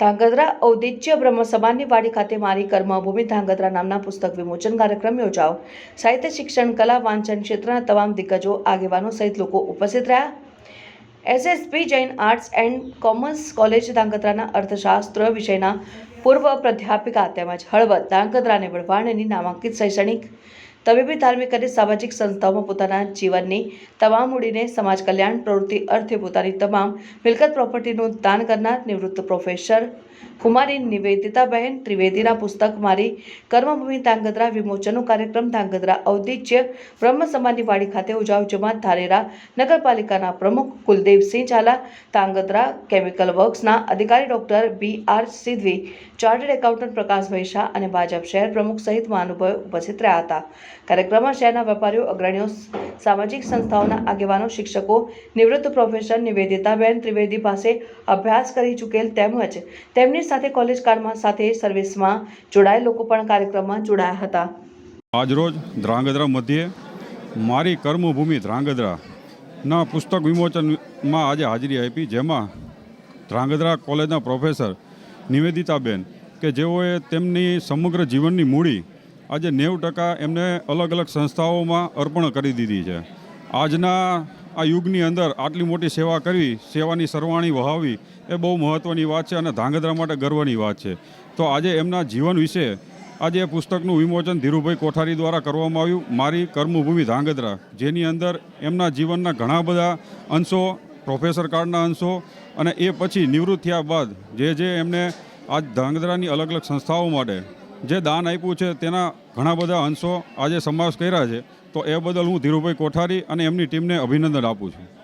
ધાંગધ્રા ઔદિત્ય બ્રહ્મ સમાજની વાડી ખાતે મારી કર્મભૂમિ ધાંગધ્રા નામના પુસ્તક વિમોચન કાર્યક્રમ યોજાઓ સાહિત્ય, શિક્ષણ, કલા, વાંચન ક્ષેત્રના તમામ દિગ્ગજો આગેવાનો સહિત લોકો ઉપસ્થિત રહ્યા. SSP Jain arts and commerce college ધાંગધ્રાના અર્થશાસ્ત્ર વિષયના પૂર્વ પ્રાધ્યાપિકા તેમજ હળવદ ધાંગધ્રા અને વઢવાણની નામાંકિત શૈક્ષણિક તબીબી, ધાર્મિક અને સામાજિક સંસ્થાઓમાં પોતાના જીવનની તમામ મૂડીને સમાજ કલ્યાણ, પ્રવૃત્તિ અર્થે પોતાની તમામ મિલકત પ્રોપર્ટીનું દાન કરનાર નિવૃત્ત પ્રોફેસર કુમારી નિવેદિતાબહેન ત્રિવેદીના પુસ્તક મારી કર્મભૂમિ ધાંગધ્રા વિમોચનનો કાર્યક્રમ ધાંગધ્રા ઔદિત્ય બ્રહ્મ સમાજની વાડી ખાતે ઉજાવ જમાત ધારેરા નગરપાલિકાના પ્રમુખ કુલદેવસિંહ ઝાલા, ધાંગધ્રા કેમિકલ વર્ક્સના અધિકારી doctor B R સિદ્વી, chartered accountant Prakashbhai Shah અને ભાજપ શહેર પ્રમુખ સહિત મહાનુભાવો ઉપસ્થિત રહ્યા હતા. કાર્યક્રમમાં શહેરના વેપારીઓ, અગ્રણીઓ, સામાજિક સંસ્થાઓના આગેવાનો, શિક્ષકો, નિવૃત્ત પ્રોફેસર નિવેદિતાબેન ત્રિવેદી પાસે અભ્યાસ કરી ચૂકેલ તેમજ તેમની સાથે કોલેજ કાળમાં સાથે સર્વિસમાં જોડાયેલ લોકો પણ કાર્યક્રમમાં જોડાયા હતા. આજરોજ ધ્રાંગધ્રા મધ્યે મારી કર્મભૂમિ ધ્રાંગધ્રાના પુસ્તક વિમોચનમાં આજે હાજરી આપી, જેમાં ધ્રાંગધ્રા કોલેજના પ્રોફેસર નિવેદિતાબેન કે જેઓએ તેમની સમગ્ર જીવનની મૂડી આજે નેવું ટકા એમને અલગ અલગ સંસ્થાઓમાં અર્પણ કરી દીધી છે. આજના આ યુગની અંદર આટલી મોટી સેવા કરવી, સેવાની સરવાણી વહાવી એ બહુ મહત્ત્વની વાત છે અને ધાંગધ્રા માટે ગર્વની વાત છે. તો આજે એમના જીવન વિશે આજે એ પુસ્તકનું વિમોચન ધીરુભાઈ કોઠારી દ્વારા કરવામાં આવ્યું, મારી કર્મભૂમિ ધાંગધ્રા, જેની અંદર એમના જીવનના ઘણા બધા અંશો, પ્રોફેસર કાળના અંશો અને એ પછી નિવૃત્ત થયા બાદ જે જે એમને આજ ધાંગધ્રાની અલગ અલગ સંસ્થાઓ માટે જે દાન આપ્યું છે તેના ઘણા બધા અંશો આજે સમાવેશ કર્યા છે, તો એ બદલ હું ધીરુભાઈ કોઠારી અને એમની ટીમને અભિનંદન આપું છું.